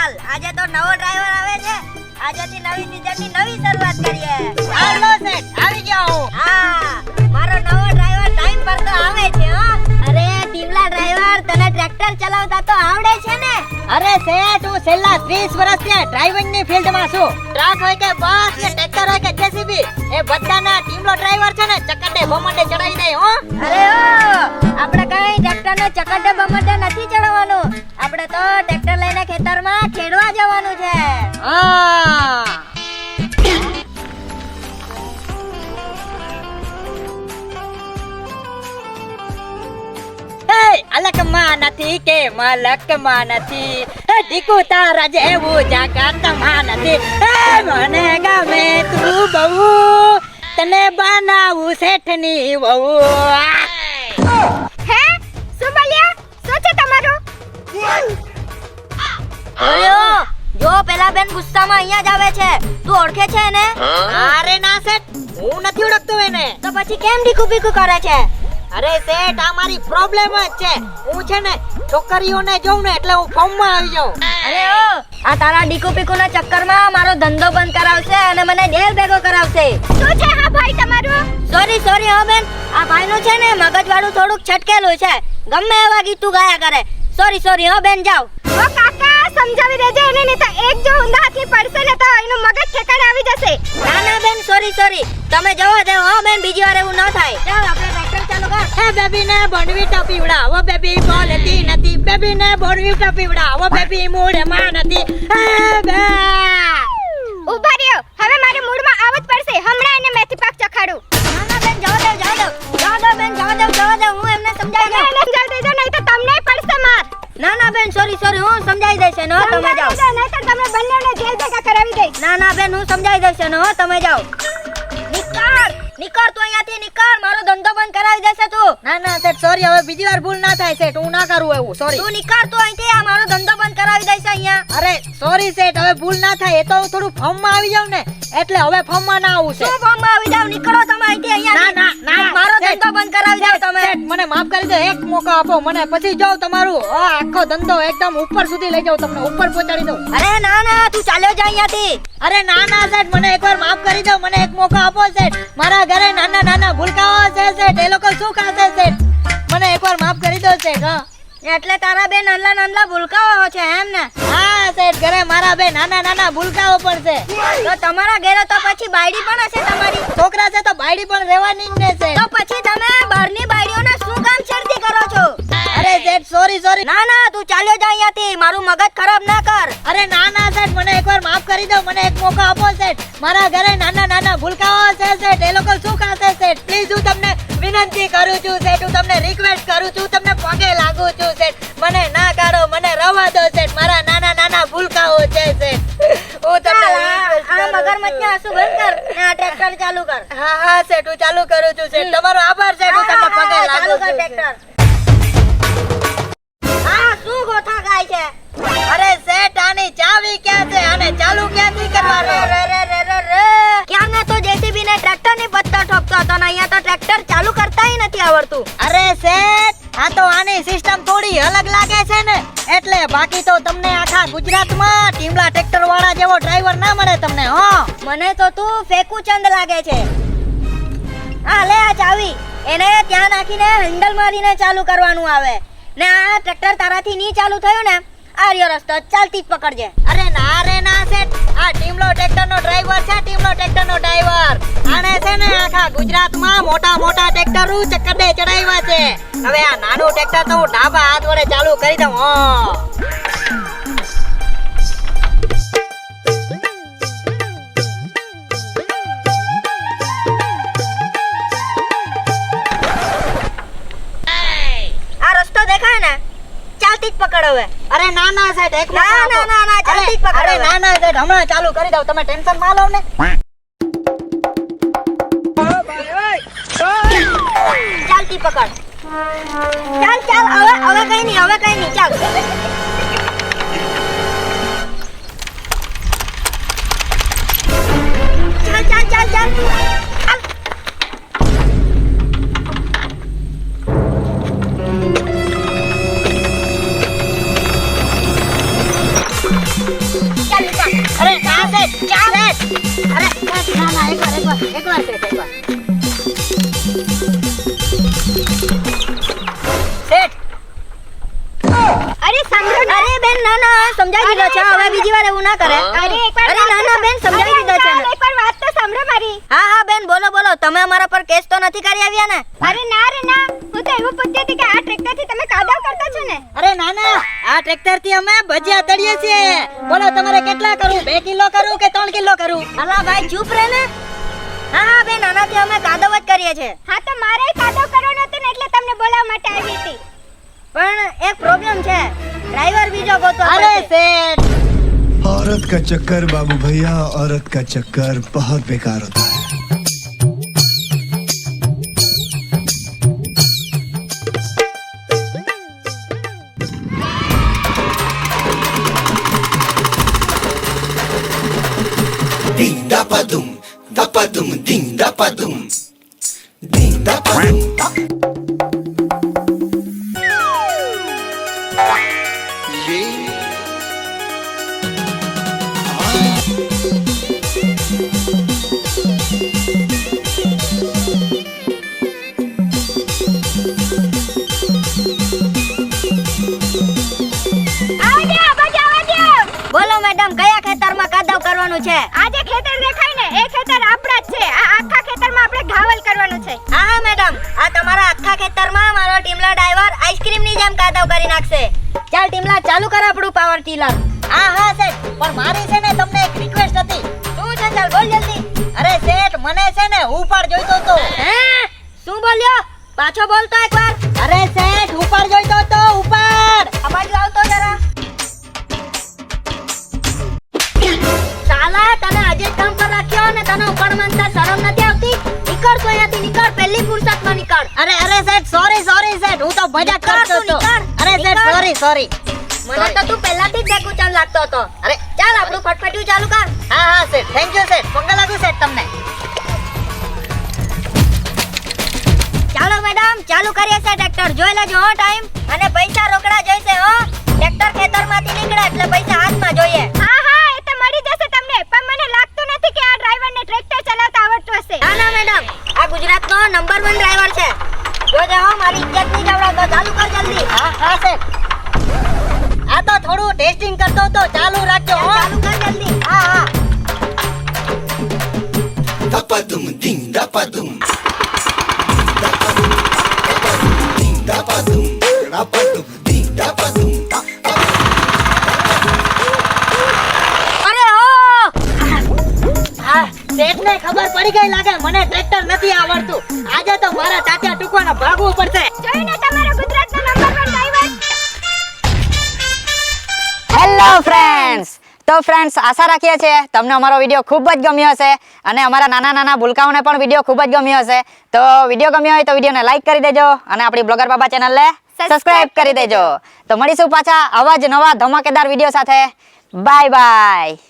ચાલ આજે તો નવો ડ્રાઈવર આવે છે. આજે થી નવી સીઝનની નવી શરૂઆત કરીએ. આવી ગયો હું તને ચલાવતા તો આવડે છે ને? અરે સેટ હું છેલ્લા 30 વર્ષથી ડ્રાઇવિંગની ફિલ્ડમાં છું. ટ્રક હોય કે બસ કે ટ્રેક્ટર હોય કે જેસીબી એ બધાના ટીમલો ડ્રાઈવર છે ને ચકડે બમડે ચડાવી દે હો. અરે ઓ આપણે કઈ ટ્રેક્ટરને ચકડે બમડે નથી ચડાવવાનું. આપણે તો ટ્રેક્ટર લઈને ખેતરમાં ખેડવા જવાનું છે. હા નથી કે મલકમાં નથી હે ઢીકુ તારા જેવું જગતમાં નથી મને ગમે તું બહુ. તને બનાવું શેઠની વહુ. હે શું બોલ્યા? શું છે તમારું? ઓયો જો પેલા બેન ગુસ્સામાં અહીંયા જ આવે છે. તું ઓળખે છે એને? અરે ના શેઠ હું નથી ઓળખતો એને. તો પછી કેમ ડીકુ બીકુ કરે છે? અરે શેઠ આ મારી પ્રોબ્લેમ જ છે. હું છે ને છોકરીઓને જોઉં ને એટલે હું ફોર્મમાં આવી જાઉં. અરે ઓ આ તારા ડીકુ પીકુ ના ચક્કરમાં મારો ધંધો બંધ કરાવશે અને મને ડેલ ભેગો કરાવશે. શું છે હા ભાઈ તમારું? સોરી સોરી હા બેન. આ ભાઈનું છે ને મગજ વાળું થોડુંક છટકેલું છે. ગમે એવા ગીતું ગાયા કરે. સોરી સોરી હો બેન જાઓ. ઓ કાકા સમજાવી દેજે એને નહીં તો એક જો ઊંધા હાથની પડશે ને તો એનું મગજ ઠેકાણે આવી જશે. ના ના બેન સોરી સોરી તમે જવા દો હો બેન બીજી વાર એવું ન થાય. ચાલ આપણે હે બેબી ને બોનવીટા પીવડાવો બેબી બોલતી નથી. બેબી ને બોનવીટા પીવડાવો બેબી મૂડમાં નથી. બે. ઊભા રહ્યો. હવે મારે મૂડમાં આવવું જ પડશે. હમણાં એને મેથી પાક ચખાડું. ના ના બેન જવા દો જવા દો. જવા દો બેન જવા દો જવા દો. હું એમને સમજાવી તમે દઉં એને સમજાવી દેજો નહીં તો તમને પડશે માર. ના ના બેન સોરી સોરી હું સમજાવી દઈશ હો, તમે જાઓ. નહીં તો તમને બંનેને જેલ ભેગા કરાવી દઈશ. ના ના બેન હું સમજાવી દઈશ હો, તમે જાઓ. નિકળ. નિકળ તું અહીંયાથી નિકાર મારો ધંધો ના ના સેટ સોરી હવે બીજી વાર ભૂલ ના થાય સેટ હું ના કરું એવું સોરી તું નિકળ તું અહીંથી આ મારો ધંધો બંધ કરાવી દઈશ અહીંયા. અરે સોરી સેટ હવે ભૂલ ના થાય એ તો હું થોડું ફોર્મમાં આવી જાઉં ને એટલે હવે ફોર્મમાં ના આવું છે ફોર્મમાં આવી જાવ? નીકળો તમે અહીંથી અહીંયા ના, ના, ના. કરાવી જાવ તમે. મને માફ કરી દો એક મોકો આપો મને. પછી જો તમારું. આખો ધંધો એકદમ ઉપર સુધી લઈ જાવ તમને ઉપર પહોંચાડી દઉં. અરે ના ના તું ચાલ્યો જા અહીંયાથી. અરે ના ના સેટ મને એકવાર માફ કરી દો મને એક મોકો આપો સેટ મારા ઘરે નાના નાના ભૂલકાઓ છે સેટ એ લોકો શું ખાશે સેટ મને એકવાર માફ કરી દો સેટ હા. એટલે તારા બે નાના નાના ભૂલકાઓ છે એમ ને? હા સેટ ઘરે મારા બે નાના નાના ભૂલકાઓ પણ છે. તો તમારા ઘરે તો પછી બાયડી પણ હશે તમારી? છોકરા છે તો બાયડી પણ રહેવાની જ ને તો પછી તમે બહારની બાયડીઓને શું કામ છેડતી કરો છો? અરે સેટ સોરી સોરી ના ના તું ચાલ્યો જા અહીંયાથી. મારું મગજ ખરાબ ના કર. અરે ના ના સેઠ મને એકવાર માફ કરી દો મને એક મોકો આપો સેટ મારા ઘરે નાના નાના ભૂલકાઓ છે સેઠ એ લોકો શું ખાશે સેટ પ્લીઝ હું તમને વિનંતી કરું છું સેટ હું તમને રિક્વેસ્ટ કરું છું તમને પગે લાગુ છું સેટ મને ના કાઢો મને રવા દો સેટ મારા નાના નાના ભૂલકાઓ છે સેટ હું તમને આ request આ કરું બંધ કર. ને આ ટ્રેક્ટર ચાલુ કર. હા હા સેટ હું ચાલુ કરું છું સેટ તમારો આભાર સેટ હું તમને પગે લાગુ છું ટ્રેક્ટર હા શું ગોથા ગાય છે? અરે સેટ આની ચાવી ક્યાં છે? અને ચાલુ ક્યાંથી કરવાનું? રે રે રે રે ક્યાં ને તો જેસીબી ને ટ્રેક્ટરની પત્તા ઠોકતો હતો ને અહીંયા તો ટ્રેક્ટર તો આની સિસ્ટમ થોડી અલગ લાગે છે ને? એટલે બાકી તો તમને આખા ગુજરાતમાં ટીમલા ટ્રેક્ટર વાળા જેવો ડ્રાઈવર ના મળે તમને, હો? મને તો તું ફેકુ ચંદ લાગે છે. હા, લે આ ચાવી. એને ત્યાં નાખીને હેન્ડલ મારીને ચાલુ કરવાનું આવે. ને આ ટ્રેક્ટર તારાથી નહીં ચાલુ થયું ને આ રહ્યો રસ્તો. ચાલતી જ પકડજે. અરે ના રે ના સેટ આ ટીમલો ટ્રેક્ટર નો ડ્રાઈવર છે, ટીમલો ટ્રેક્ટર નો ડ્રાઈવર. આને છે ને આખા ગુજરાતમાં મોટા મોટા ટ્રેક્ટરો ચક્કરડે ચડાવ્યા છે. હવે આ નાનું ટ્રેક્ટર તો હું ડાબા હાથ વડે ચાલુ કરી દઉં, હો. હમણાં ચાલુ કરી દઉં. તમે ટેન્શનમાં લો ને. ચાલતી પકડ. ચાલ ચાલ, હવે હવે કઈ નહીં, હવે કઈ નહીં. ચાલ. ચાલ ચાલ ચાલ ચાલ. સેટ ના ના એકવાર એકવાર એકવાર સેટ એકવાર સેટ અરે સાંભળો અરે બેન ના ના સમજાવી દીધો છે. હવે બીજી વાર એવું ના કરે. અરે એકવાર અરે ના ના બેન સમજાવી દીધો છે એકવાર વાત તો સાંભળો મારી. હા હા બેન બોલો બોલો. તમે અમારા પર કેસ તો નથી કરી આવ્યા ને? અરે ના રે ના. હું તો એવું પૂછતી હતી કે આ ટ્રેક્ટરથી તમે કાદવ કરતા છો ને? અરે ના ના. આ ટ્રેક્ટરથી અમે ભજીયા તળીએ છીએ. બોલો તમારે કેટલા કરું? 2 કિલો કરું કે ત્રણ કિલો કરું? અલા ભાઈ ચૂપ રહે ને. હા હા બેન આનાથી અમે કાદવ જ કરીએ છીએ. હા તો મારે કાદવ કરવાનો હતો ને એટલે તમને બોલાવવા માટે આવી હતી. પણ એક પ્રોબ્લેમ છે. ડ્રાઈવર બીજો ગોતો અરે સેટ औरत का चक्कर बाबू भैया औरत का चक्कर बहुत बेकार होता है Ding da pa dum, da pa dum, ding da pa dum. કરવાનું છે. આ જે ખેતર દેખાય ને એ ખેતર આપણા જ છે. આ આખા ખેતરમાં આપણે ઘાવલ કરવાનું છે. હા હા મેડમ આ તમારા આખા ખેતરમાં મારો ટીમલા ડ્રાઈવર આઈસ્ક્રીમની જેમ કાદવ કરી નાખશે. ચાલ ટીમલા ચાલુ કર આપણું પાવર ટીલર હા હા સેઠ પણ મારી છે ને તમને એક રિક્વેસ્ટ હતી. શું છે ચાલ બોલ જલ્દી. અરે સેઠ મને છે ને ઉપર જોઈતો તો હે? શું બોલ્યો? પાછો બોલતો એકવાર. અરે સેઠ ઉપર જોઈતો હતો અરે સેટ સોરી સોરી મને તો તું પહેલાથી જ બેકુચાન લાગતો હતો. અરે ચાલ આપણું ફટફટિયું ચાલુ કર. હા હા થેન્ક યુ સેટ પંગા લાગુ સેટ તમને. ચાલો મેડમ ચાલુ કરીએ છે ટ્રેક્ટર જોઈ લેજો હો ટાઈમ અને પૈસા રોકડા જોઈશે હો. ટ્રેક્ટર ને ખબર પડી ગઈ લાગે, મને ટ્રેક્ટર નથી આવડતું. આજે તો મારા ચાચા ટૂંકવાના ભાગવું પડશે. તો ફ્રેન્ડ્સ આશા રાખીએ છીએ તમને અમારો વીડિયો ખૂબ જ ગમ્યો હશે અને અમારા નાના નાના ભૂલકાઓને પણ વીડિયો ખૂબ જ ગમ્યો હશે. તો વીડિયો ગમ્યો હોય તો વિડીયોને લાઈક કરી દેજો અને આપણી બ્લોગર બાબા ચેનલને સબસ્ક્રાઇબ કરી દેજો. તો મળીશું પાછા આવા જ નવા ધમાકેદાર વીડિયો સાથે. Bye bye